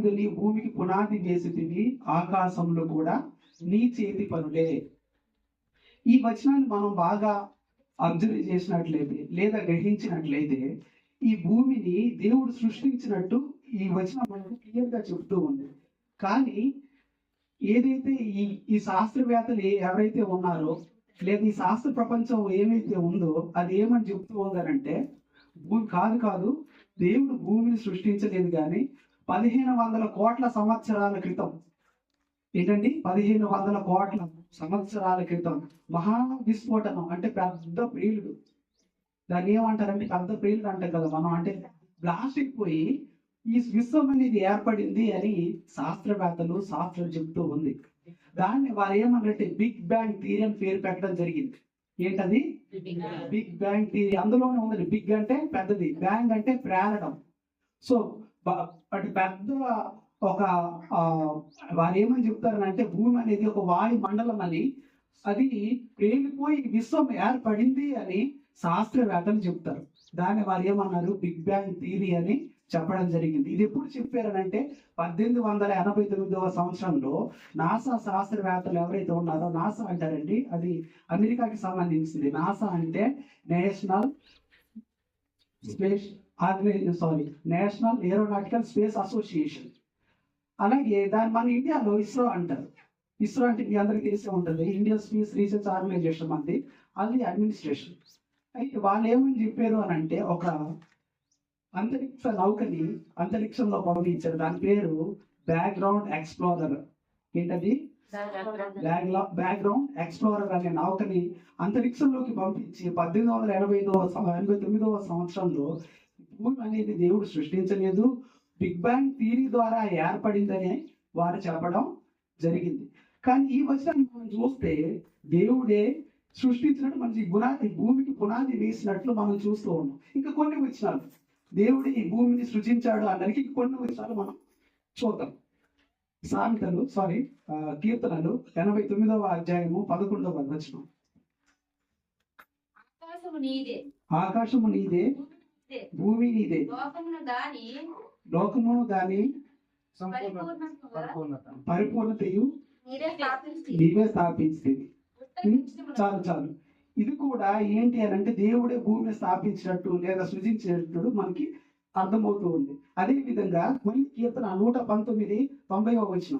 ఆది భూమికి పునాది వేసితివి ఆకాశంలో కూడా నీ చేతి పనులే. ఈ వచనాన్ని మనం బాగా అబ్జర్వ్ చేసినట్లయితే లేదా గ్రహించినట్లయితే ఈ భూమిని దేవుడు సృష్టించినట్టు ఈ వచనం మనకు క్లియర్గా చెప్తూ ఉంది. కానీ ఏదైతే ఈ ఈ శాస్త్రవేత్తలు ఎవరైతే ఉన్నారో లేదా ఈ శాస్త్ర ప్రపంచం ఏమైతే ఉందో అది ఏమని చెప్తూ ఉందనంటే భూమి కాదు కాదు దేవుడు భూమిని సృష్టించలేదు కానీ పదిహేను వందల కోట్ల సంవత్సరాల క్రితం. ఏంటండి? పదిహేను వందల కోట్ల సంవత్సరాల క్రితం. మహా విస్ఫోటనం అంటే పెద్ద ప్రియుడు దాన్ని ఏమంటారంటే పెద్ద ప్రియుడు అంటాం కదా మనం. అంటే బ్లాస్ట్ అయిపోయి ఈ విశ్వం అనేది ఏర్పడింది అని శాస్త్రవేత్తలు శాస్త్రం చెప్తూ ఉంది. దాన్ని వారు ఏమన్నారంటే బిగ్ బ్యాంగ్ థియరీ అని పేరు పెట్టడం జరిగింది. ఏంటది? Big bang theory. అందులోనే ఉంది బిగ్ అంటే పెద్దది. బ్యాంగ్ అంటే ప్రేరడం సో అటు పెద్ద ఒక వారు ఏమని చెప్తారంటే భూమి అనేది ఒక వాయు మండలం అని అది పేలిపోయి విశ్వం ఏర్పడింది అని శాస్త్రవేత్తలు చెప్తారు. దాన్ని వారు ఏమన్నారు? బిగ్ బ్యాంగ్ థియరీ అని చెప్పడం జరిగింది. ఇది ఎప్పుడు చెప్పారనంటే పద్దెనిమిది వందల ఎనభై తొమ్మిదవ సంవత్సరంలో నాసా శాస్త్రవేత్తలు ఎవరైతే ఉన్నారో నాసా అంటారండి అది అమెరికాకి సంబంధించింది. నాసా అంటే national space organization sorry national aeronautical space association అలాగే దాన్ని మన ఇండియాలో ఇస్రో అంటారు. ఇస్రో అంటే మీ అందరికీ తెలిసే ఉంటుంది. ఇండియా స్పేస్ రీసెర్చ్ ఆర్గనైజేషన్ మంది అది అడ్మినిస్ట్రేషన్ అయితే వాళ్ళు ఏమని చెప్పారు అని అంటే ఒక అంతరిక్ష నౌకని అంతరిక్షంలో పంపించారు. దాని పేరు బ్యాక్గ్రౌండ్ ఎక్స్ప్లోరర్ ఏంటది? బ్యాక్గ్రౌండ్ ఎక్స్ప్లోరర్ అనే నౌకని అంతరిక్షంలోకి పంపించి పద్దెనిమిది వందల ఎనభై ఎనభై తొమ్మిదవ సంవత్సరంలో భూమి అనేది దేవుడు సృష్టించలేదు. బిగ్ బ్యాంగ్ థియరీ ద్వారా ఏర్పడిందని వారు చెప్పడం జరిగింది. కానీ ఈ వచనాన్ని మనం చూస్తే దేవుడే సృష్టించినట్టు మనకి పునాది భూమికి పునాది వేసినట్లు మనం చూస్తూ ఉన్నాం. ఇంకా కొన్ని వచనాలు. దేవుడు ఈ భూమిని సృజించాడు అనడానికి కొన్ని వచనాలు మనం చూద్దాం. సామెతలు సారీ కీర్తనలు ఎనభై తొమ్మిదవ అధ్యాయము పదకొండవ వచనం. ఆకాశము నీదే. ఆకాశము నీదే నీదే. భూమి నీదే లోకమును దాని లోకమును దాని పరిపూర్ణముగా పరిపూర్ణతయు నీవే స్థాపించింది చాలు చాలు. ఇది కూడా ఏంటి అని అంటే దేవుడే భూమిని స్థాపించినట్టు లేదా సృజించినట్టు మనకి అర్థమవుతూ ఉంది. అదే విధంగా కొన్ని కీర్తన నూట పంతొమ్మిది తొంభై వచ్చిన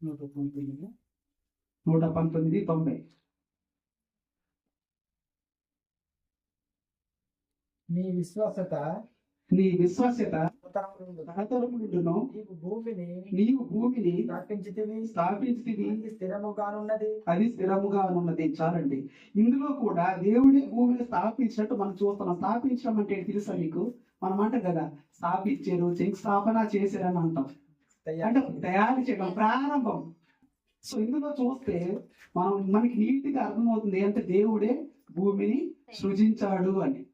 నూట పంతొమ్మిది. నూట పంతొమ్మిది తొంభై. నీ విశ్వాసత నీ విశ్వాస్యత తరములు తరతరములుండును నీవు భూమిని నీవు భూమిని స్థాపించితివి. స్థాపించితివి. అది స్థిరముగానున్నది. అది స్థిరముగా ఉన్నది చాలండి. ఇందులో కూడా దేవుడే భూమిని స్థాపించినట్టు మనం చూస్తున్నాం. స్థాపించడం అంటే తెలుసా మీకు? మనం అంటాం కదా స్థాపించారు శంకుస్థాపన చేశారని అంటాం. అంటే తయారు చేయడం ప్రారంభం. సో ఇందులో చూస్తే మనం మనకి నీట్గా అర్థమవుతుంది అంటే దేవుడే భూమిని సృజించాడు అని.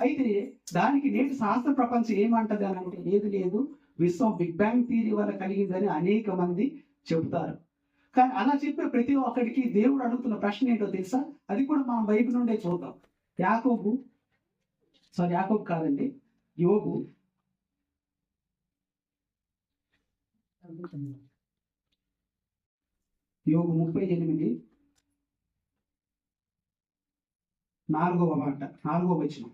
అయితే దానికి నేటి శాస్త్ర ప్రపంచం ఏమంటది అని అంటే ఏది లేదు. విశ్వం బిగ్ బ్యాంగ్ థియరీ వల్ల కలిగిందని అనేక మంది చెబుతారు. కానీ అలా చెప్పే ప్రతి ఒక్కడికి దేవుడు అడుగుతున్న ప్రశ్న ఏంటో తెలుసా? అది కూడా మనం బైబిల్ నుండే చూద్దాం. యాకోబు సారీ యాకోబు కాదండి యోబు. యోగు ముప్పై ఎనిమిది. నాలుగవ మాట నాలుగవ వచనం.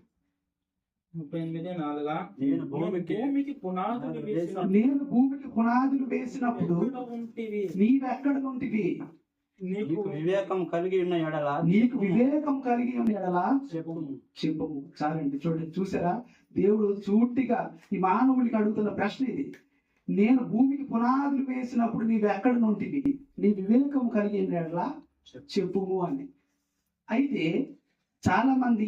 ముప్పై ఎనిమిది నాలుగా? నేను భూమికి భూమికి పునాదులు నేను భూమికి పునాదులు వేసినప్పుడు ఎక్కడ ఉంటివి? నీవెక్కడ నుంటివి? నీకు వివేకం కలిగి ఉన్న ఎడల? నీకు వివేకం కలిగి ఉన్న ఎడలా? చెప్పు చెప్పము. చాలండి చూడండి చూసారా? దేవుడు సూటిగా ఈ మానవుడికి అడుగుతున్న ప్రశ్న ఇది. నేను భూమికి పునాదులు వేసినప్పుడు నీవు ఎక్కడ నుంటివి? నీ వివేకం కలిగిన చెప్పుము అని. అయితే చాలామంది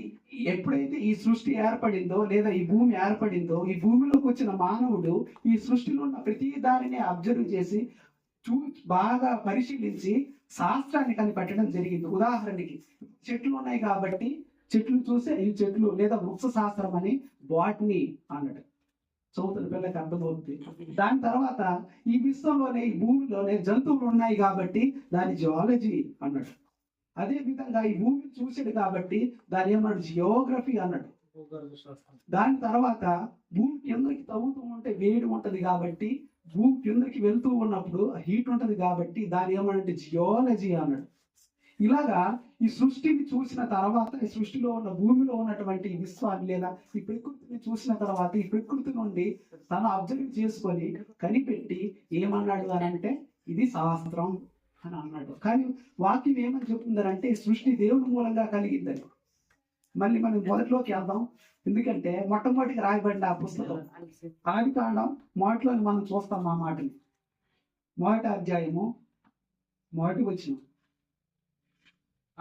ఎప్పుడైతే ఈ సృష్టి ఏర్పడిందో లేదా ఈ భూమి ఏర్పడిందో ఈ భూమిలోకి వచ్చిన మానవుడు ఈ సృష్టిలో ఉన్న ప్రతి దానిని అబ్జర్వ్ చేసి చూ బాగా పరిశీలించి శాస్త్రాన్ని కనిపెట్టడం జరిగింది. ఉదాహరణకి చెట్లు ఉన్నాయి కాబట్టి చెట్లు చూసి ఈ చెట్లు లేదా వృక్ష శాస్త్రం అని బాట్ని అన్నాడు చదువుతున్న పిల్లకి అర్థమవుతుంది దాని తర్వాత ఈ విశ్వంలోనే ఈ భూమిలోనే జంతువులు ఉన్నాయి కాబట్టి దాని జియాలజీ అన్నాడు. అదే విధంగా ఈ భూమిని చూసాడు కాబట్టి దాని ఏమన్నాడు? జియోగ్రఫీ అన్నాడు. దాని తర్వాత భూమి కిందకి తవ్వుతూ ఉంటే వేడి ఉంటది కాబట్టి భూమి కిందకి వెళ్తూ ఉన్నప్పుడు హీట్ ఉంటది కాబట్టి దాని ఏమనంటే జియాలజీ అన్నాడు. ఇలాగా ఈ సృష్టిని చూసిన తర్వాత ఈ సృష్టిలో ఉన్న భూమిలో ఉన్నటువంటి విశ్వాన్ని లేదా ఈ ప్రకృతిని చూసిన తర్వాత ఈ ప్రకృతి నుండి తను అబ్జర్వ్ చేసుకొని కనిపెట్టి ఏమన్నాడు అని అంటే ఇది శాస్త్రం అని అన్నాడు. కానీ వాక్యం ఏమని చెప్తుందంటే ఈ సృష్టి దేవుడి మూలంగా కలిగిందని. మళ్ళీ మనం మొదట్లోకి వెళ్దాం. ఎందుకంటే మొట్టమొదటికి రాయబడిన ఆ పుస్తకం. ఆది కాండం మొదట్లోని మనం చూస్తాం ఆ మాటని. మొదటి అధ్యాయము మొదటి వచ్చినాం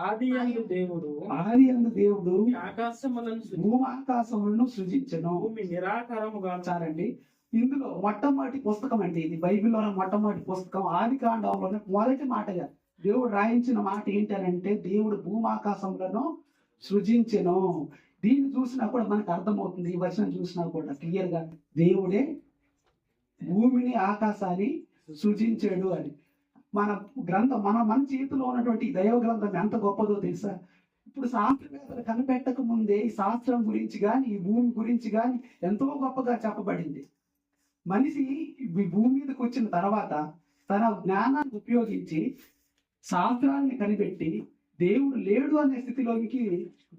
ఆది యందు దేవుడు ఆది అందు దేవుడు ఆకాశములను సృజించి భూమి ఆకాశములను సృజించను. భూమి నిరాకారముగా చాలండి. ఇందులో మొట్టమొదటి పుస్తకం అండి ఇది. బైబిల్లో మొట్టమొదటి పుస్తకం. ఆది కాండంలోనే మొదటి మాటగా దేవుడు రాయించిన మాట ఏంటంటే దేవుడు భూమాకాశములను సృజించెను. దీన్ని చూసినా కూడా మనకు అర్థమవుతుంది. ఈ వచనం చూసినా కూడా క్లియర్గా దేవుడే భూమిని ఆకాశాన్ని సృజించాడు అని. మన గ్రంథం మన మన చేతిలో ఉన్నటువంటి దైవ గ్రంథం ఎంత గొప్పదో తెలుసా? ఇప్పుడు శాస్త్రవేత్తలు కనిపెట్టక ముందే ఈ శాస్త్రం గురించి కానీ ఈ భూమి గురించి కానీ ఎంతో గొప్పగా చెప్పబడింది. మనిషి ఈ భూమి మీదకి వచ్చిన తర్వాత తన జ్ఞానాన్ని ఉపయోగించి శాస్త్రాన్ని కనిపెట్టి దేవుడు లేడు అనే స్థితిలోకి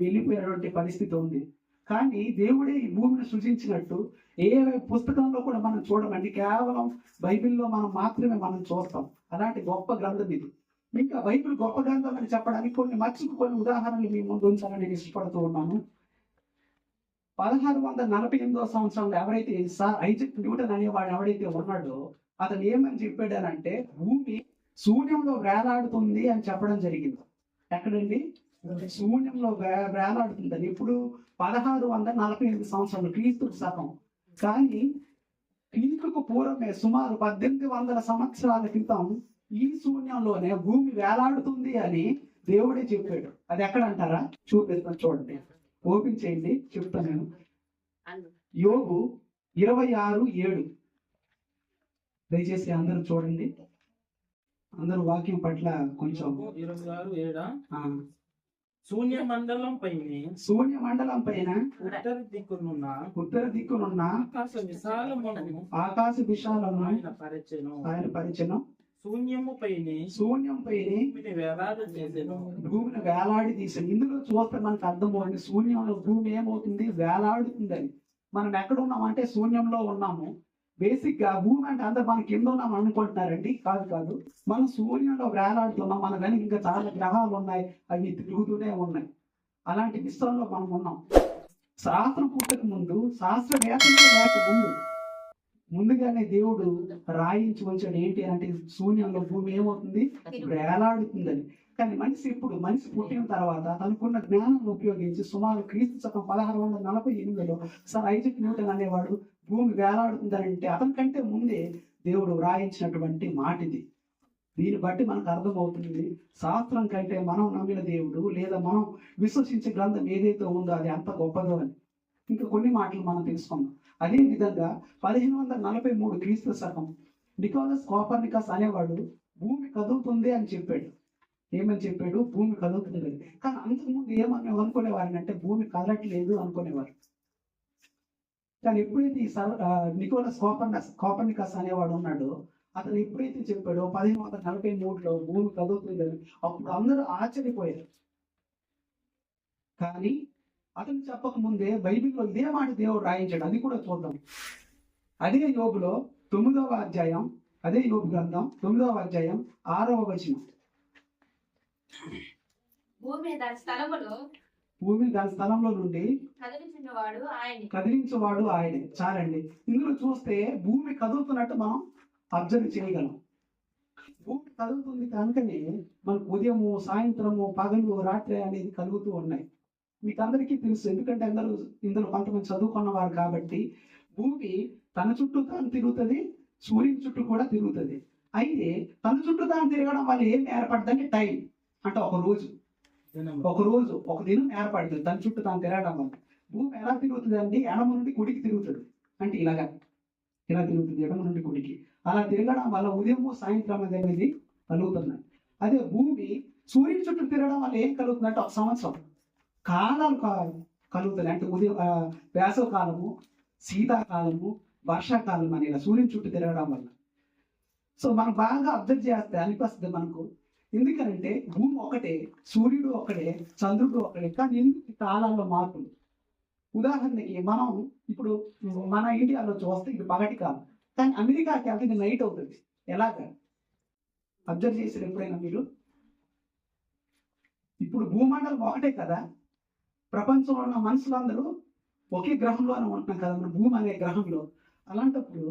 వెళ్ళిపోయినటువంటి పరిస్థితి ఉంది. కానీ దేవుడే ఈ భూమిని సృజించినట్టు ఏ పుస్తకంలో కూడా మనం చూడమండి. కేవలం బైబిల్లో మనం మాత్రమే మనం చూస్తాం. అలాంటి గొప్ప గ్రంథం ఇది. ఇంకా బైబిల్ గొప్ప గ్రంథం అని చెప్పడానికి కొన్ని మర్చికి కొన్ని ఉదాహరణలు మీ ముందు ఉంచాలని నేను ఇష్టపడుతూ ఉన్నాను. పదహారు వందల నలభై ఎనిమిదో సంవత్సరంలో ఎవరైతే సార్ ఐజక్ న్యూటన్ అనేవాడు ఎవడైతే ఉన్నాడో అతను ఏమని చెప్పాడనంటే భూమి శూన్యంలో వేలాడుతుంది అని చెప్పడం జరిగింది. ఎక్కడండి? శూన్యంలో వే- వేలాడుతుందని. ఇప్పుడు పదహారు వందల నలభై ఎనిమిది సంవత్సరాలు క్రీస్తు శకం కానీ క్రీస్తుకు పూర్వమే సుమారు పద్దెనిమిది వందల సంవత్సరాల క్రితం ఈ శూన్యంలోనే భూమి వేలాడుతుంది అని దేవుడే చెప్పాడు. అది ఎక్కడ అంటారా? చూపిస్తాను చూడండి. ఓపెన్ చేయండి. చెప్తాను నేను. యోగు ఇరవై ఆరు ఏడు. దయచేసి అందరూ చూడండి. అందరూ వాక్యం పట్ల కొంచెం ఇరవై ఆరు ఏడా? శూన్య మండలం పైన శూన్య మండలం పైన ఉత్తర దిక్కునున్న ఉత్తర దిక్కునున్న ఆకాశ విశాలమును ఆకాశ విశాలను ఆయన పరిచయం ఆయన పరిచయం శూన్యము పైన శూన్యం పైన వేలాడు చేసెను. భూమిని వేలాడి తీసాను. ఇందులో చూస్తే మనకు అర్థమవుతుంది శూన్యంలో భూమి ఏమవుతుంది? వేలాడుతుందని. మనం ఎక్కడ ఉన్నామంటే శూన్యంలో ఉన్నాము. బేసిక్గా భూమి అంటే అందరు మన కింద ఉన్నాం అనుకుంటున్నారండి. కాదు కాదు మనం శూన్యంలో వేలాడుతున్నాం మన వెనక ఇంకా చాలా గ్రహాలు ఉన్నాయి అవి తిరుగుతూనే ఉన్నాయి. అలాంటి విశ్వంలో మనం ఉన్నాం. శాస్త్రం పుట్టక ముందు శాస్త్రవేత్తలే లేక ముందు ముందుగానే దేవుడు రాయించి ఉంచాడు. ఏంటి అంటే శూన్యంలో భూమి ఏమవుతుంది? వేలాడుతుందని. కానీ మనిషి ఇప్పుడు మనిషి పుట్టిన తర్వాత తనకున్న జ్ఞానం ఉపయోగించి సుమారు క్రీస్తు శకం పదహారు వందల నలభై ఎనిమిదిలో సార్ ఐజక్ న్యూటన్ అనేవాడు భూమి వేలాడుతుందనంటే అతని కంటే ముందే దేవుడు వ్రాయించినటువంటి మాట ఇది దీన్ని బట్టి మనకు అర్థమవుతుంది శాస్త్రం కంటే మనం నమ్మిన దేవుడు లేదా మనం విశ్వసించే గ్రంథం ఏదైతే ఉందో అది అంత గొప్పదో అని. ఇంకా కొన్ని మాటలు మనం తెలుసుకుందాం. అదే విధంగా పదిహేను వందల నలభై మూడు క్రీస్తు శకం నికోలస్ కోపర్నికస్ అనేవాడు భూమి కదులుతుంది అని చెప్పాడు. ఏమని చెప్పాడు? భూమి కదులుతుంది. కానీ అంతకుముందు ఏమని అనుకునేవారు అంటే భూమి కదలట్లేదు అనుకునేవారు. కానీ ఎప్పుడైతే ఈ సర్ నికోలస్ కోపర్నస్ కోపర్నికస్ అనేవాడు ఉన్నాడో అతను ఎప్పుడైతే చెప్పాడో పదిహేను వందల నలభై మూడులో భూమి కదులుతుంది అని అప్పుడు అందరూ ఆశ్చర్యపోయారు. కానీ అతను చెప్పక ముందే బైబిల్లో ఇదే మాట దేవుడు రాయించాడు అది కూడా చూద్దాం. అదే యోగులో తొమ్మిదవ అధ్యాయం అదే యోగు గ్రంథం తొమ్మిదవ అధ్యాయం ఆరవ వచనం. భూమి స్థలములో భూమి దాని స్థలంలో నుండి కదిలించేవాడు ఆయనే. చాలండి. ఇందులో చూస్తే భూమి కదులుతున్నట్టు మనం అబ్జర్వ్ చేయగలం. భూమి కదులుతుంది కనుకనే మనకు ఉదయము సాయంత్రము పగలు రాత్రి అనేది కలుగుతూ ఉన్నాయి. మీకు అందరికీ తెలుసు. ఎందుకంటే అందరూ ఇందులో కొంతమంది చదువుకున్నవారు కాబట్టి భూమి తన చుట్టూ తాను తిరుగుతుంది సూర్యుని చుట్టూ కూడా తిరుగుతుంది. అయితే తన చుట్టూ తాను తిరగడం వల్ల ఏం ఏర్పడుతుందంటే టైం. అంటే ఒక రోజు. ఒక రోజు ఒక దినం ఏర్పడుతుంది తన చుట్టూ తాను తిరగడం వల్ల. భూమి ఎలా తిరుగుతుంది అండి ఎడమ నుండి కుడికి తిరుగుతుంది. అంటే ఇలాగా ఇలా తిరుగుతుంది ఎడమ నుండి కుడికి. అలా తిరగడం వల్ల ఉదయం సాయంత్రం అనేది కలుగుతున్నాయి అదే భూమి సూర్యుని చుట్టూ తిరగడం వల్ల ఏం కలుగుతుందంటే ఒక సంవత్సరం. కాలాలు కా- కలుగుతున్నాయి అంటే ఉదయం వేసవ కాలము శీతాకాలము వర్షాకాలం అని ఇలా సూర్యుని చుట్టూ తిరగడం వల్ల. సో మనం బాగా అబ్జర్వ్ చేస్తే అనిపిస్తుంది మనకు. ఎందుకంటే భూమి ఒకటే సూర్యుడు ఒకటే చంద్రుడు ఒకటే కానీ ఎందుకు కాలాల్లో మార్పులు ఉదాహరణకి మనం ఇప్పుడు మన ఇండియాలో చూస్తే ఇది పగటి కాలం కానీ అమెరికాకి వెళ్తే ఇది నైట్ అవుతుంది. ఎలాగ? అబ్జర్వ్ చేశారు ఎప్పుడైనా మీరు? ఇప్పుడు భూమండలం ఒకటే కదా. ప్రపంచంలో ఉన్న మనుషులందరూ ఒకే గ్రహంలోనే ఉంటున్నాం కదా మన భూమి అనే గ్రహంలో. అలాంటప్పుడు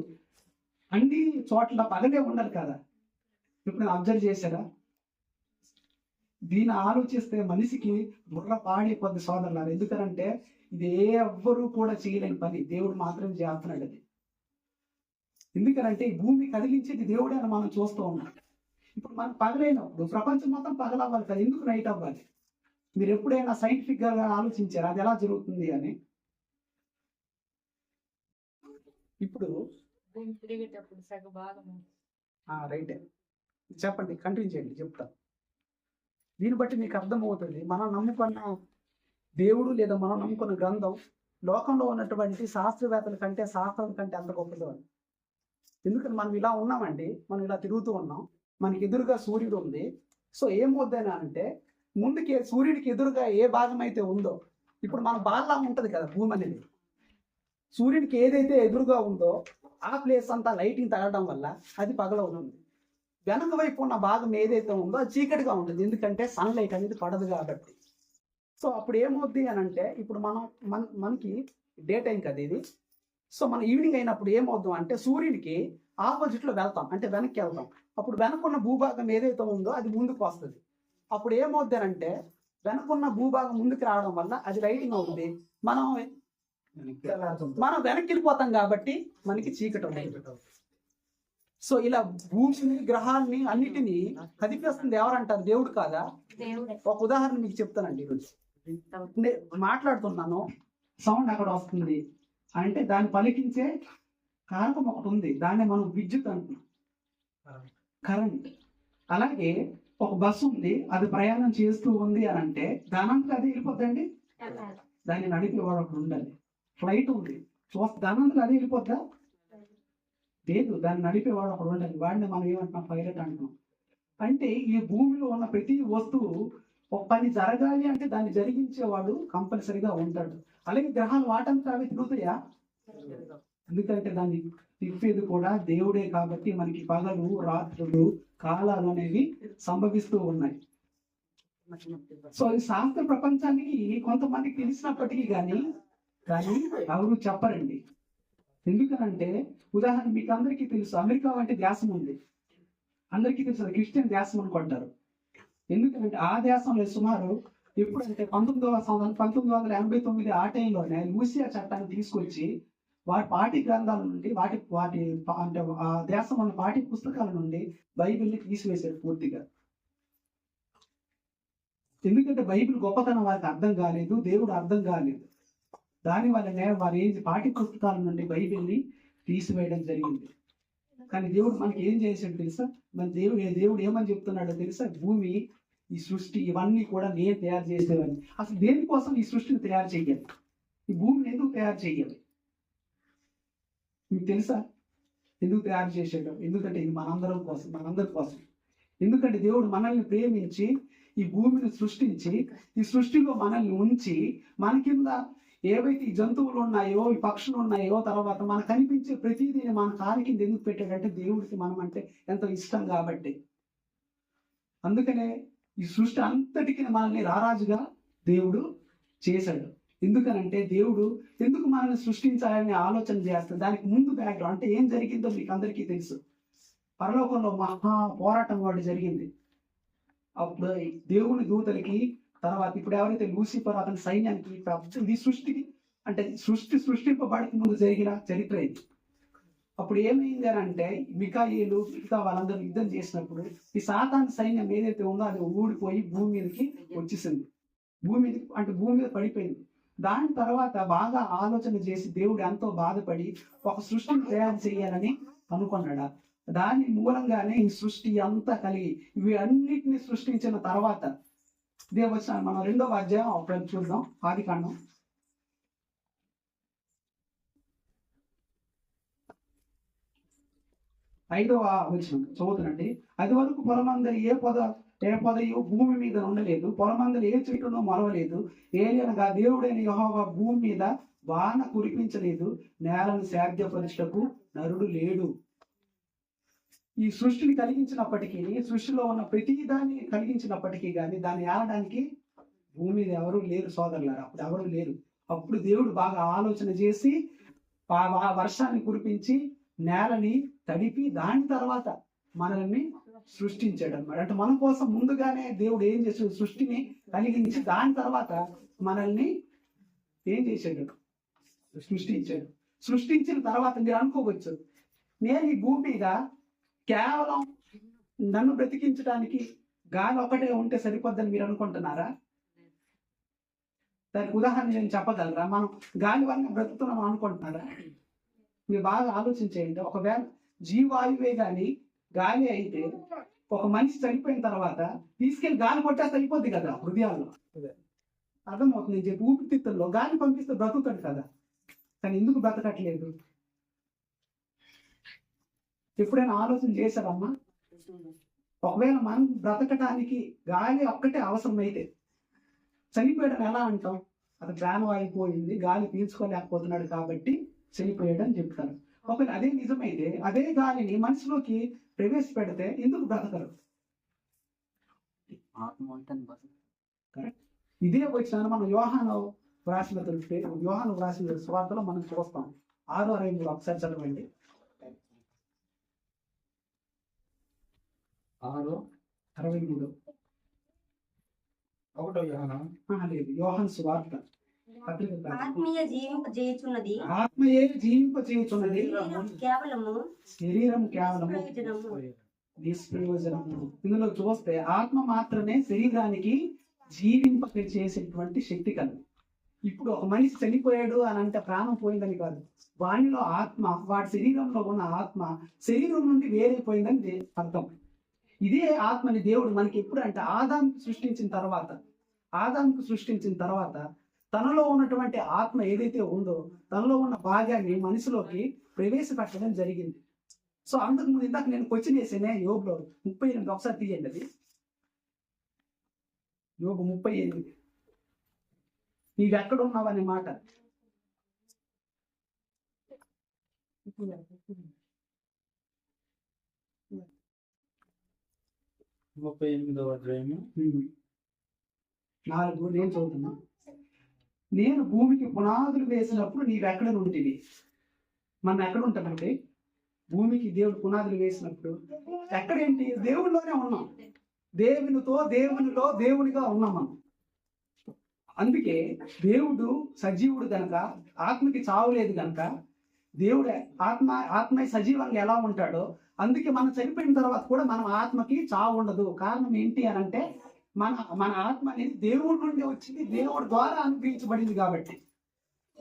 అన్ని చోట్ల పగలే ఉండాలి కదా. ఇప్పుడు అబ్జర్వ్ చేశారా? దీన్ని ఆలోచిస్తే మనిషికి బుర్ర పాడైపోద్ది సోదరులారు. ఎందుకనంటే ఇది ఏ ఎవ్వరూ కూడా చేయలేని పని. దేవుడు మాత్రం చేస్తున్నాడు అది. ఎందుకనంటే ఈ భూమి కదిలించేది దేవుడే అని మనం చూస్తూ ఉన్నాం. ఇప్పుడు మనం పగలైనప్పుడు ప్రపంచం మొత్తం పగలవ్వాలి కదా. ఎందుకు నైట్ అవ్వాలి? మీరు ఎప్పుడైనా సైంటిఫిక్గా ఆలోచించారా? అది ఎలా జరుగుతుంది అని? ఇప్పుడు రైట్. చెప్పండి. కంటిన్యూ చేయండి. చెప్తా. దీన్ని బట్టి మీకు అర్థమవుతుంది. మనం నమ్ముకున్న దేవుడు లేదా మనం నమ్ముకున్న గ్రంథం లోకంలో ఉన్నటువంటి శాస్త్రవేత్తల కంటే శాస్త్రం కంటే అంత గొప్పదో అని ఎందుకంటే మనం ఇలా ఉన్నామండి మనం ఇలా తిరుగుతూ ఉన్నాం మనకి ఎదురుగా సూర్యుడు ఉంది. సో ఏమవుద్దని అంటే ముందుకి సూర్యుడికి ఎదురుగా ఏ భాగం అయితే ఉందో ఇప్పుడు మన బాల్లా ఉంటుంది కదా భూమి అనేది. సూర్యుడికి ఏదైతే ఎదురుగా ఉందో ఆ ప్లేస్ అంతా లైటింగ్ తగలడం వల్ల అది పగలవుతుంది. వెనక వైపు ఉన్న భాగం ఏదైతే ఉందో అది చీకటిగా ఉంటుంది. ఎందుకంటే సన్లైట్ అనేది పడదు కాబట్టి. సో అప్పుడు ఏమవుద్ది అని అంటే ఇప్పుడు మనం మన మనకి డే టైం కదా ఇది. సో మన ఈవినింగ్ అయినప్పుడు ఏమవుద్దాం అంటే సూర్యుడికి ఆపోజిట్లో వెళ్తాం. అంటే వెనక్కి వెళ్తాం. అప్పుడు వెనకున్న భూభాగం ఏదైతే ఉందో అది ముందుకు వస్తుంది. అప్పుడు ఏమవుద్ది అని అంటే వెనకున్న భూభాగం ముందుకు రావడం వల్ల అది లైటింగ్ అవుతుంది మనం. మనం వెనక్కి వెళ్ళిపోతాం కాబట్టి మనకి చీకటి ఉంటుంది సో ఇలా భూమిని గ్రహాలని అన్నిటినీ కదిపేస్తుంది ఎవరంటారు? దేవుడు కాదా? ఒక ఉదాహరణ మీకు చెప్తానండి. ఈరోజు మాట్లాడుతున్నాను. సౌండ్ అక్కడ వస్తుంది. అంటే దాన్ని పలికించే కారకం ఒకటి ఉంది. దాన్ని మనం విద్యుత్ అంటున్నాం. కరెంట్. అలాగే ఒక బస్సు ఉంది. అది ప్రయాణం చేస్తూ ఉంది అని అంటే దానంతా అది వెళ్ళిపోద్దండి? దాన్ని నడిపేవాడు ఒకడు ఉండాలి. ఫ్లైట్ ఉంది. చూస్తే దానంతా అది వెళ్ళిపోద్దా? లేదు దాన్ని నడిపేవాడు ఒకడు ఉండాలి. వాడిని మనం ఏమంటున్నాం? పైలట్ అంటున్నాం. అంటే ఈ భూమిలో ఉన్న ప్రతి వస్తువు ఒక పని జరగాలి అంటే దాన్ని జరిగించేవాడు కంపల్సరీగా ఉంటాడు. అలాగే గ్రహాలు వాటంతా అవి తిరుగుతాయా? ఎందుకంటే దాన్ని తిప్పేది కూడా దేవుడే కాబట్టి మనకి పగలు రాత్రులు కాలాలు అనేవి సంభవిస్తూ ఉన్నాయి. సో ఈ శాస్త్ర ప్రపంచానికి కొంతమందికి తెలిసినప్పటికీ కానీ కానీ ఎవరు చెప్పరండి. ఎందుకంటే ఉదాహరణ మీకు అందరికీ తెలుసు. అమెరికా వంటి దేశం ఉంది. అందరికీ తెలుసు అది క్రిస్టియన్ దేశం అనుకుంటారు. ఎందుకంటే ఆ దేశంలో సుమారు ఎప్పుడంటే పంతొమ్మిదవ సంవత్సరం పంతొమ్మిది వందల ఎనభై తొమ్మిది ఆ టైంలోనే లూసియా చట్టాన్ని తీసుకొచ్చి వాటి పాఠ్య గ్రంథాల నుండి వాటి వాటి పా- అంటే ఆ దేశం ఉన్న పాఠ్య పుస్తకాల నుండి బైబిల్ని తీసివేశారు పూర్తిగా. ఎందుకంటే బైబిల్ గొప్పతనం వారికి అర్థం కాలేదు దేవుడు అర్థం కాలేదు. దాని వల్లనే వారు పాఠ్య పుస్తకాల నుండి బైబిల్ని తీసివేయడం జరిగింది. కానీ దేవుడు మనకి ఏం చేశాడు తెలుసా? మన దేవుడు దేవుడు ఏమని చెప్తున్నాడో తెలుసా? భూమి ఈ సృష్టి ఇవన్నీ కూడా నేను తయారు చేసేవని అసలు దేనికోసం ఈ సృష్టిని తయారు చేయాలి ఈ భూమిని ఎందుకు తయారు చేయాలి మీకు తెలుసా? ఎందుకు తయారు చేసాడు ఎందుకంటే ఇది మనందరం కోసం మనందరి కోసం. ఎందుకంటే దేవుడు మనల్ని ప్రేమించి ఈ భూమిని సృష్టించి ఈ సృష్టిలో మనల్ని ఉంచి మన కింద ఏవైతే ఈ జంతువులు ఉన్నాయో ఈ పక్షులు ఉన్నాయో తర్వాత మనకు కనిపించే ప్రతిదీ మన కాలి కింద ఎందుకు పెట్టాడంటే దేవుడికి మనం అంటే ఎంతో ఇష్టం కాబట్టి. అందుకనే ఈ సృష్టి అంతటికి మనల్ని రారాజుగా దేవుడు చేశాడు. ఎందుకనంటే దేవుడు ఎందుకు మనల్ని సృష్టించాలని ఆలోచన చేస్తాడు దానికి ముందు బ్యాక్గ్రౌండ్ అంటే ఏం జరిగిందో మీకు అందరికీ తెలుసు. పరలోకంలో మహా పోరాటం వాడు జరిగింది. అప్పుడు దేవుని దూతలకి తర్వాత ఇప్పుడు ఎవరైతే లూసిఫర్ అతని సైన్యానికి ఇది సృష్టికి అంటే సృష్టి సృష్టింపబడక ముందు జరిగిన చరిత్ర ఇది. అప్పుడు ఏమైంది అని అంటే మికాయిలు మిగతా వాళ్ళందరూ యుద్ధం చేసినప్పుడు ఈ సాతాన్ సైన్యం ఏదైతే ఉందో అది ఊడిపోయి భూమి మీదకి వచ్చేసింది. భూమి మీద అంటే భూమి మీద పడిపోయింది. దాని తర్వాత బాగా ఆలోచన చేసి దేవుడు ఎంతో బాధపడి ఒక సృష్టిని తయారు చేయాలని అనుకున్నాడు? దాని మూలంగానే ఈ సృష్టి అంతా కలిగి ఇవి అన్నిటిని సృష్టించిన తర్వాత దేవచన మనం రెండవ అధ్యాయం ఒకటి చూద్దాం. ఆది కాండం. ఐదవ వచనం చదువుతానండి అది వరకు పొలమందరి ఏ పద ఏ పదయు భూమి మీద ఉండలేదు. పొలమందరి ఏ చెట్టును మరవలేదు ఏలనగా దేవుడైన యెహోవా భూమి మీద వాన కురిపించలేదు. నేలను సేద్యపరుచుటకు నరుడు లేడు. ఈ సృష్టిని కలిగించినప్పటికీ సృష్టిలో ఉన్న ప్రతి దాన్ని కలిగించినప్పటికీ కానీ దాన్ని ఏలడానికి భూమి మీద ఎవరూ లేరు సోదరులారు. అప్పుడు ఎవరు లేరు. అప్పుడు దేవుడు బాగా ఆలోచన చేసి ఆ వర్షాన్ని కురిపించి నేలని తడిపి దాని తర్వాత మనల్ని సృష్టించాడు అనమాట అంటే మన కోసం ముందుగానే దేవుడు ఏం చేసాడు సృష్టిని కలిగించి దాని తర్వాత మనల్ని ఏం చేశాడు? సృష్టించాడు. సృష్టించిన తర్వాత మీరు అనుకోవచ్చు నేను ఈ భూమి మీద కేవలం నన్ను బ్రతికించడానికి గాలి ఒకటే ఉంటే సరిపోద్దని మీరు అనుకుంటున్నారా? దానికి ఉదాహరణ నేను చెప్పగలరా? మనం గాలి వల్ల బ్రతుకుతున్నాం అనుకుంటున్నారా? మీరు బాగా ఆలోచించేయండి. ఒకవేళ జీవాయువే గాని గాలి అయితే ఒక మనిషి చనిపోయిన తర్వాత తీసుకెళ్ళి గాలి కొట్టేస్తే అయిపోద్ది కదా హృదయాల్లో. అర్థమవుతుంది? నేను చెప్పి ఊపిరితిత్తుల్లో గాలి పంపిస్తే బ్రతుకుతాడు కదా. కానీ ఎందుకు బ్రతకట్లేదు? ఎప్పుడైనా ఆలోచన చేశారమ్మా? ఒకవేళ మనం బ్రతకటానికి గాలి ఒక్కటే అవసరమైతే చనిపోయడం ఎలా అంటాం అది ప్రాణం అయిపోయింది గాలి పీల్చుకోలేకపోతున్నాడు కాబట్టి చనిపోయాడు అని చెప్తారు. ఒకవేళ అదే నిజమైతే అదే గాలిని మనసులోకి ప్రవేశపెడితే ఎందుకు బ్రతకరు? ఇదే వచ్చిన మనం యోహాను వ్రాసిన తెలిస్తే యోహాను వ్రాసిన స్వార్థలో మనం చూస్తాం. ఆరో మూడు ఒకసారి చదవండి. ఆరు అరవై మూడు. ఒకటో యోహాను. ఆ, లేదు. యోహాన్ స్వార్థ పత్రిక కాదు. ఆత్మీయ జీవింప చేయుచున్నది. ఆత్మయే జీవింప చేయుచున్నది. శరీరం కేవలము శరీరం కేవలము ప్రయోజనము నిష్ప్రయోజనము. ఇందులో చూస్తే ఆత్మ మాత్రమే శరీరానికి జీవింప చేసేటువంటి శక్తి కలదు. ఇప్పుడు ఒక మనిషి చనిపోయాడు అని అంటే ప్రాణం పోయిందని కాదు. వానిలో ఆత్మ వాడి శరీరంలో ఉన్న ఆత్మ శరీరం నుండి వేరైపోయిందని అర్థం. ఇదే ఆత్మని దేవుడు మనకి ఎప్పుడు అంటే ఆదాంకు సృష్టించిన తర్వాత ఆదాంకు సృష్టించిన తర్వాత తనలో ఉన్నటువంటి ఆత్మ ఏదైతే ఉందో తనలో ఉన్న భాగాన్ని మనిషిలోకి ప్రవేశపెట్టడం జరిగింది. సో అందుకు ముందు ఇందాక నేను క్వశ్చన్ వేసానే యోగులో ముప్పై ఎనిమిది ఒకసారి తీయండి అది. యోగు ముప్పై ఎనిమిది. నీవు ఎక్కడ ఉన్నావు అనే మాట? ముప్పై ఎనిమిదవ అధ్యాయము. నాలుగు నేను చదువుతున్నా. నేను భూమికి పునాదులు వేసినప్పుడు నీవు ఎక్కడ ఉంటివి మనం ఎక్కడ ఉంటామంటే భూమికి దేవుడు పునాదులు వేసినప్పుడు ఎక్కడేంటి దేవుడిలోనే ఉన్నాం. దేవునితో దేవునిలో దేవునిగా ఉన్నాం మనం. అందుకే దేవుడు సజీవుడు గనక ఆత్మకి చావు లేదు గనక దేవుడే ఆత్మ ఆత్మ సజీవంగా ఎలా ఉంటాడో అందుకే మనం చనిపోయిన తర్వాత కూడా మనం ఆత్మకి చావు ఉండదు. కారణం ఏంటి అని అంటే మన మన ఆత్మ అనేది దేవుడి నుండి వచ్చింది దేవుడి ద్వారా అనుగ్రహించబడింది కాబట్టి.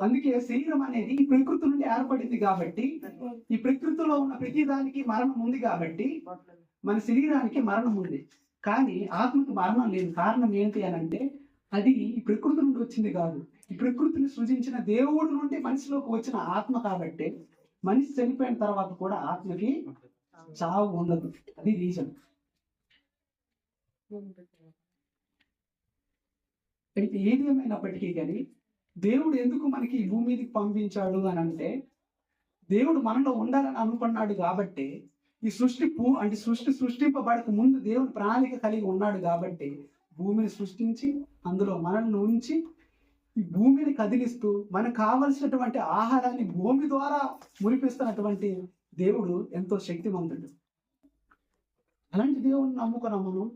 అందుకే శరీరం అనేది ఈ ప్రకృతి నుండి ఏర్పడింది కాబట్టి ఈ ప్రకృతిలో ఉన్న ప్రతి దానికి మరణం ఉంది కాబట్టి మన శరీరానికి మరణం ఉంది. కానీ ఆత్మకి మరణం లేదు. కారణం ఏంటి అని అంటే అది ఈ ప్రకృతి నుండి వచ్చింది కాదు. ఈ ప్రకృతిని సృజించిన దేవుడి నుండి మనిషిలోకి వచ్చిన ఆత్మ కాబట్టి మనిషి చనిపోయిన తర్వాత కూడా ఆత్మకి చావు ఉండదు. అది రీజన్ అయితే ఏది ఏమైనప్పటికీ కానీ దేవుడు ఎందుకు మనకి ఈ భూమి మీదకి పంపించాడు అని అంటే దేవుడు మనలో ఉండాలని అనుకున్నాడు కాబట్టి ఈ సృష్టి పూ అంటే సృష్టి సృష్టింపబడక ముందు దేవుడు ప్రణాళిక కలిగి ఉన్నాడు కాబట్టి భూమిని సృష్టించి అందులో మనల్ని ఉంచి ఈ భూమిని కదిలిస్తూ మనకు కావలసినటువంటి ఆహారాన్ని భూమి ద్వారా మురిపిస్తున్నటువంటి దేవుడు ఎంతో శక్తివంతుడు అలాంటి దేవుడిని నమ్ముకున్నాం మనం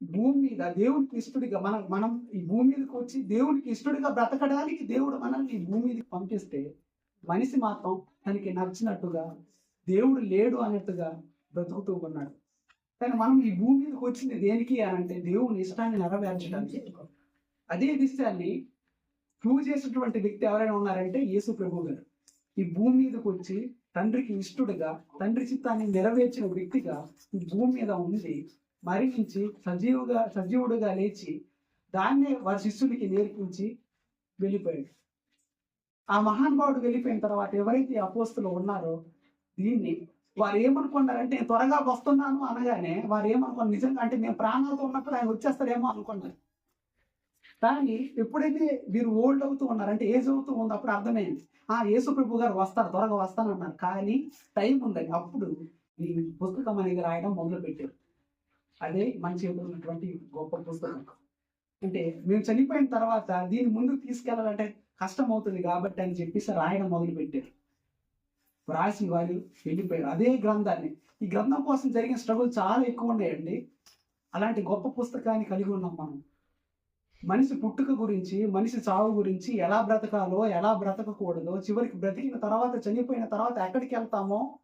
భూమి మీద దేవునికి ఇష్టడిగా మనం మనం ఈ భూమి మీదకి వచ్చి దేవునికి ఇష్టడిగా బ్రతకడానికి దేవుడు మనల్ని భూమి మీదకి పంపిస్తే మనిషి మాత్రం తనకి నచ్చినట్టుగా దేవుడు లేడు అన్నట్టుగా బ్రతుకుతూ ఉన్నాడు. కానీ మనం ఈ భూమి మీదకి వచ్చింది దేనికి అంటే దేవుని ఇష్టాన్ని నెరవేర్చడానికి. అదే విషయాన్ని ప్రూవ్ చేసినటువంటి వ్యక్తి ఎవరైనా ఉన్నారంటే యేసు ప్రభు గారు. ఈ భూమి మీదకి వచ్చి తండ్రికి ఇష్టడుగా తండ్రి చిత్తాన్ని నెరవేర్చిన వ్యక్తిగా ఈ భూమి మీద ఉంది మరణించి సజీవుగా సజీవుడుగా లేచి దాన్నే వారి శిష్యుడికి నేర్పించి వెళ్ళిపోయాడు. ఆ మహానుభావుడు వెళ్ళిపోయిన తర్వాత ఎవరైతే అపోస్తులు ఉన్నారో దీన్ని వారు ఏమనుకున్నారంటే నేను త్వరగా వస్తున్నాను అనగానే వారు ఏమనుకున్నారు నిజంగా అంటే మేము ప్రాణాలతో ఉన్నప్పుడు ఆయన వచ్చేస్తారేమో అనుకున్నారు. కానీ ఎప్పుడైతే వీరు ఓల్డ్ అవుతూ ఉన్నారు అంటే ఏజ్ అవుతూ ఉంది అప్పుడు అర్థమైంది. ఆ యేసు ప్రభు గారు వస్తారు త్వరగా వస్తానన్నారు కానీ టైం ఉందని అప్పుడు ఈ పుస్తకం అనేది రాయడం మొదలు పెట్టారు అదే మన చేతిలో ఉన్నటువంటి గొప్ప పుస్తకం. అంటే మేము చనిపోయిన తర్వాత దీన్ని ముందుకు తీసుకెళ్ళాలంటే కష్టం అవుతుంది కాబట్టి అని చెప్పేసి రాయడం మొదలు పెట్టారు రాసి వారు వెళ్ళిపోయారు. అదే గ్రంథాన్ని. ఈ గ్రంథం కోసం జరిగిన స్ట్రగుల్ చాలా ఎక్కువ ఉన్నాయండి. అలాంటి గొప్ప పుస్తకాన్ని కలిగి ఉన్నాం మనం. మనిషి పుట్టుక గురించి మనిషి చావు గురించి ఎలా బ్రతకాలో ఎలా బ్రతకకూడదో చివరికి బ్రతికిన తర్వాత చనిపోయిన తర్వాత ఎక్కడికి వెళ్తామో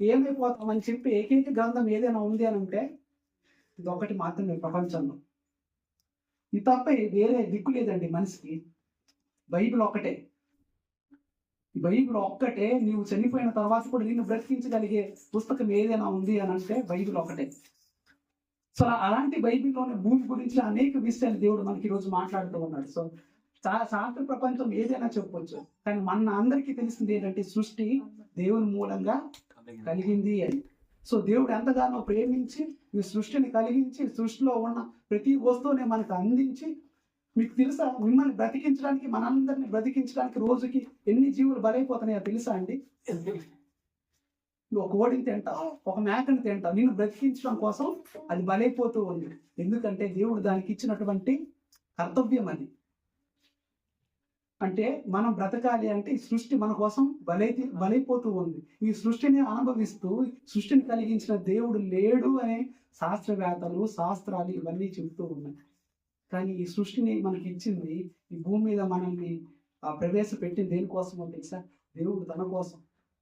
ఏమైపోతామని చెప్పి ఏకైక గ్రంథం ఏదైనా ఉంది అని అంటే ఇది ఒకటి మాత్రమే ప్రపంచంలో. ఇది తప్ప వేరే దిక్కు లేదండి మనిషికి. బైబిల్ ఒక్కటే. ఈ బైబిల్ ఒక్కటే నీవు చనిపోయిన తర్వాత కూడా నిన్ను బ్రతికించగలిగే పుస్తకం ఏదైనా ఉంది అని అంటే బైబిల్ ఒకటే సో అలాంటి బైబిల్లోని భూమి గురించి అనేక విషయాలు దేవుడు మనకి ఈరోజు మాట్లాడుతూ ఉన్నాడు. సో చాలా శాస్త్ర ప్రపంచం ఏదైనా చెప్పొచ్చు. కానీ మన అందరికీ తెలిసింది ఏంటంటే సృష్టి దేవుని మూలంగా కలిగింది అని. సో దేవుడు ఎంతగానో ప్రేమించి ఈ సృష్టిని కలిగించి సృష్టిలో ఉన్న ప్రతి వస్తువుని మనకు అందించి మీకు తెలుసా? మిమ్మల్ని బ్రతికించడానికి మనందరిని బ్రతికించడానికి రోజుకి ఎన్ని జీవులు బలైపోతున్నాయో తెలుసా అండి? నువ్వు ఒక ఓడిని తింటావు ఒక మేకని తింటావు నిన్ను బ్రతికించడం కోసం అది బలైపోతూ ఉంది. ఎందుకంటే దేవుడు దానికి ఇచ్చినటువంటి కర్తవ్యం అది. అంటే మనం బ్రతకాలి అంటే ఈ సృష్టి మన కోసం బలై బలైపోతూ ఉంది. ఈ సృష్టిని అనుభవిస్తూ సృష్టిని కలిగించిన దేవుడు లేడు అనే శాస్త్రవేత్తలు శాస్త్రాలు ఇవన్నీ చెబుతూ ఉన్నాయి. కానీ ఈ సృష్టిని మనకి ఇచ్చింది ఈ భూమి మీద మనల్ని ప్రవేశపెట్టింది దేనికోసమో తెలుసా? దేవుడు తన కోసం.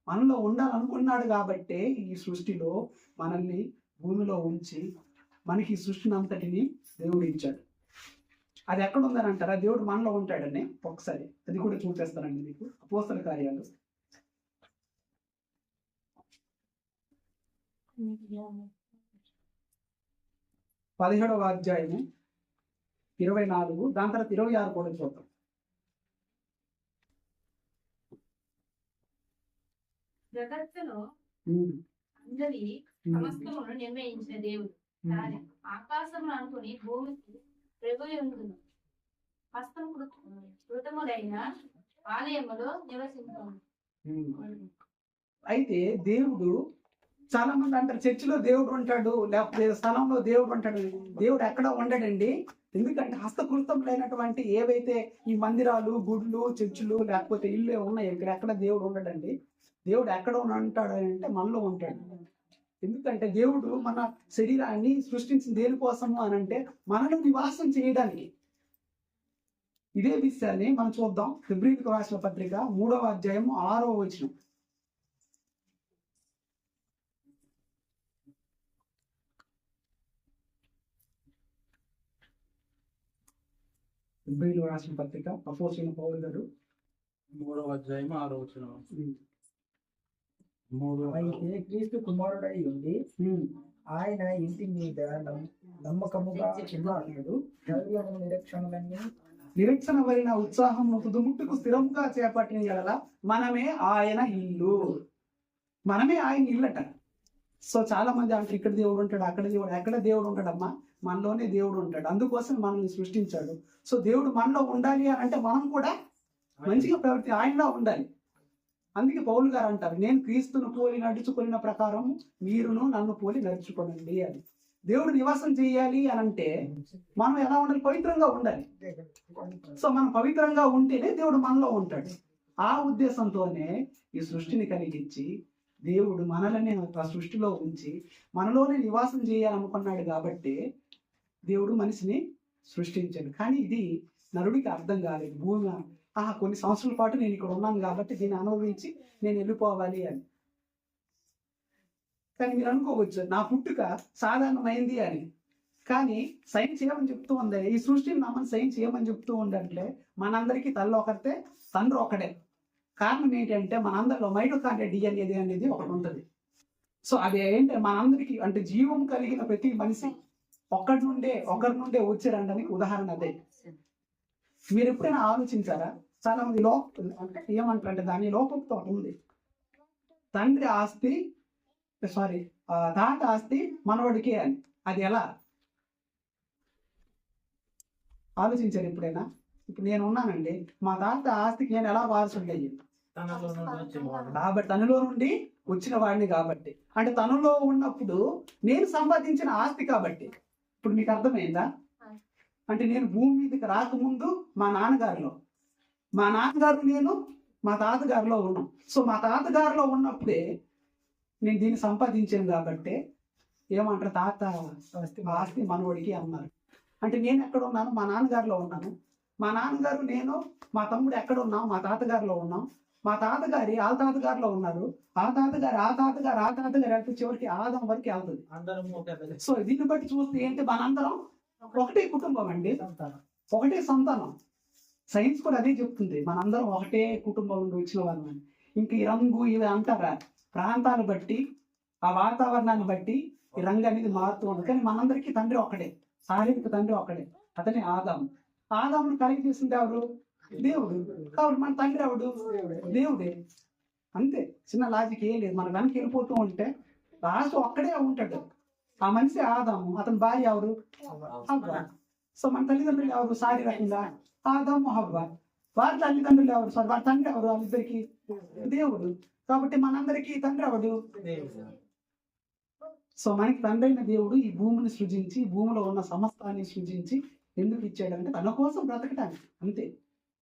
మనలో ఉండాలనుకున్నాడు కాబట్టే ఈ సృష్టిలో మనల్ని భూమిలో ఉంచి మనకి ఈ సృష్టిని అంతటిని దేవుడు ఇచ్చాడు. అది ఎక్కడ ఉందని అంటారా దేవుడు మనలో ఉంటాడని ఒకసారి అది కూడా చూపిస్తానండి మీకు. అపోస్తల కార్యాలు. పదిహేడవ అధ్యాయము ఇరవై నాలుగు దాని తర్వాత ఇరవై ఆరు కూడా చూద్దాం. జగత్తును ఉమ్, అందరి సమస్తమును నిర్ణయించిన దేవుడు. ఆకాశమును అనుకుని భూమికి ప్రభుయుండును హస్తం ఆలయములో నివసించను ఉమ్. అయితే దేవుడు చాలా మంది అంటారు చర్చిలో దేవుడు ఉంటాడు లేకపోతే స్థలంలో దేవుడు ఉంటాడు. దేవుడు ఎక్కడ ఉండడండి. ఎందుకంటే హస్తకృతం లేనటువంటి ఏవైతే ఈ మందిరాలు గుడ్లు చర్చిలు లేకపోతే ఇల్లు ఉన్నాయి ఇక్కడ ఎక్కడ దేవుడు ఉండడండి. దేవుడు ఎక్కడ ఉంటాడు అంటే మనలో ఉంటాడు. ఎందుకంటే దేవుడు మన శరీరాన్ని సృష్టించిన దేనికోసము అని అంటే మనలో నివాసం చేయడానికి. ఇదే విషయాన్ని మనం చూద్దాం. ఫిబ్రిల్కి రాసిన పత్రిక మూడవ అధ్యాయం ఆరవ వచనం. ఫిబ్రిల్ రాసిన పత్రిక అపోసిన పౌరు గారు. మూడవ అధ్యాయం ఆరో వచనం. అయితే క్రీస్తు కుమారుడై ఉండి ఉమ్, ఆయన ఇంటి మీద నమ్- నమ్మకముగా ఉన్నాడు. ద్రవ్యము నిరీక్షణలన్నీ నిరీక్షణ వలన ఉత్సాహము తుదుముట్టుకు స్థిరంగా చేపట్టిన ఎడల మనమే ఆయన ఇల్లు. మనమే ఆయన ఇల్లట. సో చాలా మంది అంటే ఇక్కడ దేవుడు ఉంటాడు అక్కడ దేవుడు ఎక్కడ దేవుడు ఉంటాడమ్మా? మనలోనే దేవుడు ఉంటాడు. అందుకోసం మనల్ని సృష్టించాడు. సో దేవుడు మనలో ఉండాలి అని అంటే మనం కూడా మంచిగా ప్రవర్తి ఆయనలో ఉండాలి. అందుకే పౌలు గారు అంటారు నేను క్రీస్తును పోలి నడుచుకున్న ప్రకారం మీరును నన్ను పోలి నడుచుకోనండి అని. దేవుడు నివాసం చేయాలి అని అంటే మనం ఎలా ఉండాలి? పవిత్రంగా ఉండాలి. సో మనం పవిత్రంగా ఉంటేనే దేవుడు మనలో ఉంటాడు. ఆ ఉద్దేశంతోనే ఈ సృష్టిని కలిగించి దేవుడు మనలని ఆ సృష్టిలో ఉంచి మనలోనే నివాసం చేయాలనుకున్నాడు కాబట్టి దేవుడు మనిషిని సృష్టించాడు. కానీ ఇది నరుడికి అర్థం కాలేదు. భూమి ఆ కొన్ని సంవత్సరాల పాటు నేను ఇక్కడ ఉన్నాను కాబట్టి దీన్ని అనుభవించి నేను వెళ్ళిపోవాలి అని. కానీ మీరు అనుకోవచ్చు నా పుట్టుక సాధారణమైంది అని. కానీ సైన్స్ ఏమని చెప్తూ ఉంది ఈ సృష్టిని నమ్మని సైన్స్ ఏమని చెప్తూ ఉందంటే మనందరికీ తల్లి ఒకరితే తండ్రి ఒకడే. కారణం ఏంటంటే మనందరిలో మైటోకాండ్రియా డిఎన్ఏది అనేది ఒకటి ఉంటుంది. సో అది ఏంటి? మనందరికీ అంటే జీవం కలిగిన ప్రతి మనిషి ఒక్కడి నుండే ఒకరి నుండే వచ్చారండానికి ఉదాహరణ అదే. మీరు ఎప్పుడైనా ఆలోచించారా? చాలా మంది లోప అంటే ఏమంటారంటే దాని లోపంతో ఉంది. తండ్రి ఆస్తి సారీ తాత ఆస్తి మనవడికే అని. అది ఎలా? ఆలోచించారు ఎప్పుడైనా? ఇప్పుడు నేను ఉన్నానండి. మా తాత ఆస్తికి నేను ఎలా వారసుండే తనలో నుండి వచ్చినవాడు. కాబట్టి తనలో నుండి వచ్చిన వాడిని కాబట్టి. అంటే తనలో ఉన్నప్పుడు నేను సంపాదించిన ఆస్తి కాబట్టి. ఇప్పుడు మీకు అర్థమైందా? అంటే నేను భూమి మీదకి రాకముందు మా నాన్నగారిలో మా నాన్నగారు నేను మా తాతగారిలో ఉన్నాం. సో మా తాతగారిలో ఉన్నప్పుడే నేను దీన్ని సంపాదించాను కాబట్టి ఏమంటారు తాత ఆస్తి మనవడికి అన్నారు. అంటే నేను ఎక్కడ ఉన్నాను? మా నాన్నగారిలో ఉన్నాను. మా నాన్నగారు నేను మా తమ్ముడు ఎక్కడ ఉన్నాం? మా తాతగారిలో ఉన్నాం. మా తాతగారి ఆ తాతగారిలో ఉన్నారు. ఆ తాతగారు ఆ తాతగారు ఆ తాతగారు వెళ్తే చివరికి ఆదం వరకు వెళ్తుంది. సో దీన్ని బట్టి చూస్తే ఏంటి మనందరం ఒకటే కుటుంబం అండి. ఒకటే సంతానం. సైన్స్ కూడా అదే చెప్తుంది. మనందరం ఒకటే కుటుంబం నుండి వచ్చిన వాళ్ళం. ఇంక ఈ రంగు ఇవి అంటారా? ప్రాంతాలు బట్టి ఆ వాతావరణాన్ని బట్టి ఈ రంగు అనేది మారుతూ ఉంది కానీ మనందరికీ తండ్రి ఒకడే. శారీరక తండ్రి ఒకడే. అతనే ఆదాం ఆదామును కలిగి చేసింది ఎవరు? దేవుడు. కాబట్టి మన తండ్రి ఎవడు? దేవుడే. అంతే. చిన్న లాజిక్ ఏం లేదు. మన వెనక్కి వెళ్ళిపోతూ ఉంటే లాస్ట్ ఒక్కడే ఉంటాడు. ఆ మనిషి ఆదాము. అతని భార్య ఎవరు? సో మన తల్లిదండ్రులు ఎవరు? శారీరకంగా ఆదాము హవ్వ వారి తల్లిదండ్రులు ఎవరు సారీ? వారి తండ్రి ఎవరు? వాళ్ళిద్దరికి దేవుడు. కాబట్టి మనందరికీ తండ్రి ఎవడు సో మనకి తండ్రి అయిన దేవుడు ఈ భూమిని సృజించి ఈ భూమిలో ఉన్న సమస్తాన్ని సృజించి ఎందుకు ఇచ్చాడంటే తన కోసం బ్రతకటానికి. అంతే.